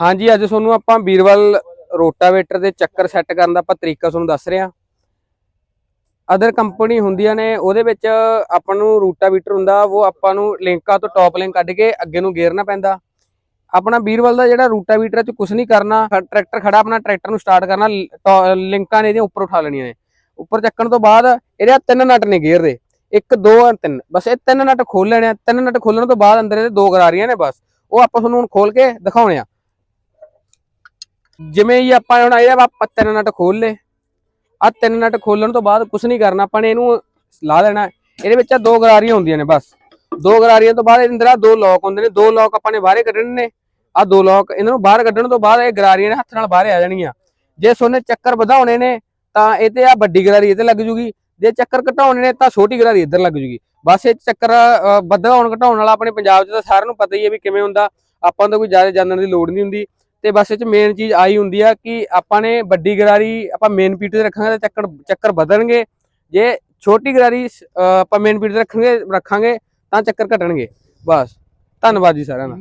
ਹਾਂਜੀ, ਅੱਜ ਤੁਹਾਨੂੰ ਆਪਾਂ ਬੀਰਵਲ ਰੋਟਾਵੇਟਰ ਦੇ ਚੱਕਰ ਸੈੱਟ ਕਰਨ ਦਾ ਆਪਾਂ ਤਰੀਕਾ ਤੁਹਾਨੂੰ ਦੱਸ ਰਹੇ ਹਾਂ। ਅਦਰ ਕੰਪਨੀ ਹੁੰਦੀਆਂ ਨੇ, ਉਹਦੇ ਵਿੱਚ ਆਪਾਂ ਨੂੰ ਰੋਟਾਵੇਟਰ ਹੁੰਦਾ, ਉਹ ਆਪਾਂ ਨੂੰ ਲਿੰਕਾਂ ਤੋਂ ਟੌਪ ਲਿੰਕ ਕੱਢ ਕੇ ਅੱਗੇ ਨੂੰ ਗੇਰਨਾ ਪੈਂਦਾ। ਆਪਣਾ ਬੀਰਵਲ ਦਾ ਜਿਹੜਾ ਰੋਟਾਵੇਟਰ ਚ ਕੁਝ ਨਹੀਂ ਕਰਨਾ। ਟਰੈਕਟਰ ਖੜਾ ਆਪਣਾ, ਟਰੈਕਟਰ ਨੂੰ ਸਟਾਰਟ ਕਰਨਾ, ਲ- ਲਿੰਕਾਂ ਨੇ ਇਹਦੇ ਉੱਪਰ ਉਠਾ ਲੈਣੀਆਂ ਨੇ। ਉੱਪਰ ਚੱਕਣ ਤੋਂ ਬਾਅਦ ਇਹਦੇ ਆਹ ਤਿੰਨ ਨਟ ਨੇ ਗੇਅਰ ਦੇ। ਇੱਕ, ਦੋ ਔਰ ਤਿੰਨ। ਬਸ ਇਹ ਤਿੰਨ ਨਟ ਖੋਲ ਲੈਣੇ ਆ। ਤਿੰਨ ਨਟ ਖੋਲਣ ਤੋਂ ਬਾਅਦ ਅੰਦਰ ਇਹਦੇ ਦੋ ਗਰਾਰੀਆਂ ਨੇ ਬਸ। ਉਹ ਆਪਾਂ ਤੁਹਾਨੂੰ ਹੁਣ ਖੋਲ ਕੇ ਦਿਖਾਉਣੇ ਆ। ਜਿਵੇਂ ਹੀ ਆਪਾਂ ਹੁਣ ਇਹ ਆਪਾਂ ਤਿੰਨ ਨਟ ਖੋਲ ਲੇ ਆ ਤਿੰਨ ਨਟ ਖੋਲਣ ਤੋਂ ਬਾਅਦ ਕੁਝ ਨਹੀਂ ਕਰਨਾ, ਆਪਾਂ ਨੇ ਇਹਨੂੰ ਲਾ ਦੇਣਾ। ਇਹਦੇ ਵਿੱਚ ਆਹ ਦੋ ਗਰਾਰੀਆਂ ਹੁੰਦੀਆਂ ਨੇ ਬਸ। ਦੋ ਗਰਾਰੀਆਂ ਤੋਂ ਬਾਅਦ ਇਹਦੇ ਅੰਦਰ ਆਹ ਦੋ ਲੋਕ ਹੁੰਦੇ ਨੇ। ਦੋ ਲੋਕ ਆਪਾਂ ਨੇ ਬਾਹਰ ਕੱਢਣੇ ਨੇ। ਆ ਦੋ ਲੋਕ ਇਹਨਾਂ ਨੂੰ ਬਾਹਰ ਕੱਢਣ ਤੋਂ ਬਾਅਦ ਇਹ ਗਰਾਰੀਆਂ ਨੇ ਹੱਥ ਨਾਲ ਬਾਹਰ ਆ ਜਾਣਗੀਆਂ ਜੇ ਸੋਨੇ ਚੱਕਰ ਵਧਾਉਣੇ ਨੇ, ਤਾਂ ਇਹ ਤੇ ਆ ਵੱਡੀ ਗਰਾਰੀ ਇਹਦੇ ਲੱਗ ਜੂਗੀ। ਜੇ ਚੱਕਰ ਘਟਾਉਣੇ ਨੇ, ਤਾਂ ਛੋਟੀ ਗਰਾਰੀ ਇੱਧਰ ਲੱਗ ਜੂਗੀ। ਬਸ ਇਹ ਚੱਕਰ ਵਧਾਉਣ ਘਟਾਉਣ ਵਾਲਾ ਆਪਣੇ ਪੰਜਾਬ 'ਚ ਤਾਂ ਸਾਰਿਆਂ ਨੂੰ ਪਤਾ ਹੀ ਹੈ ਵੀ ਕਿਵੇਂ ਹੁੰਦਾ। ਆਪਾਂ ਨੂੰ ਤਾਂ ਕੋਈ ਜ਼ਿਆਦਾ ਜਾਣਨ ਦੀ ਲੋੜ ਨਹੀਂ ਹੁੰਦੀ। ਤੇ ਬਸ ਇਹ 'ਚ ਮੇਨ ਚੀਜ਼ ਆਈ ਹੁੰਦੀ ਆ ਕਿ ਆਪਾਂ ਨੇ ਵੱਡੀ ਗਰਾਰੀ ਆਪਾਂ ਮੇਨ ਪੀਟ ਤੇ ਰੱਖਾਂਗੇ ਤਾਂ ਚੱਕਰ ਚੱਕਰ ਵਧਣਗੇ ਜੇ ਛੋਟੀ ਗਰਾਰੀ ਆਪਾਂ ਮੇਨ ਪੀਟ ਤੇ ਰੱਖਾਂਗੇ ਰੱਖਾਂਗੇ ਤਾਂ ਚੱਕਰ ਘਟਣਗੇ। ਬਸ, ਧੰਨਵਾਦ ਜੀ ਸਾਰਿਆਂ ਦਾ।